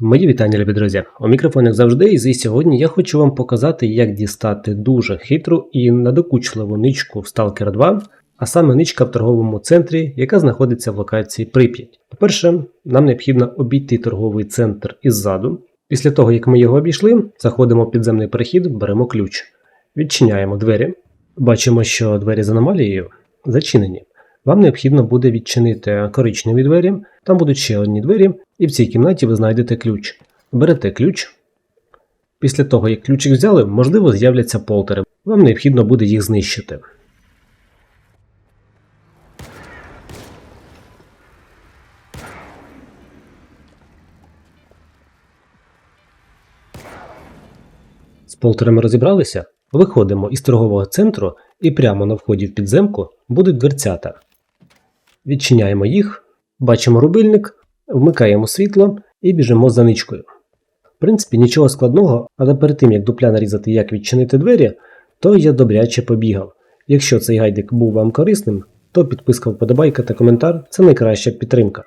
Мої вітання, любі друзі. У мікрофон, як завжди, і сьогодні я хочу вам показати, як дістати дуже хитру і надокучливу ничку в Stalker 2, а саме ничка в торговому центрі, яка знаходиться в локації Прип'ять. По-перше, нам необхідно обійти торговий центр іззаду. Після того, як ми його обійшли, заходимо в підземний перехід, беремо ключ, відчиняємо двері. Бачимо, що двері з аномалією зачинені. Вам необхідно буде відчинити коричневі двері, там будуть ще одні двері, і в цій кімнаті ви знайдете ключ. Берете ключ. Після того, як ключик взяли, можливо, з'являться полтери. Вам необхідно буде їх знищити. З полтерами розібралися? Виходимо із торгового центру і прямо на вході в підземку будуть дверцята. Відчиняємо їх, бачимо рубильник, вмикаємо світло і біжимо за ничкою. В принципі, нічого складного, але перед тим як дупля нарізати, як відчинити двері, то я добряче побігав. Якщо цей гайдик був вам корисним, то підписка, вподобайка та коментар це найкраща підтримка.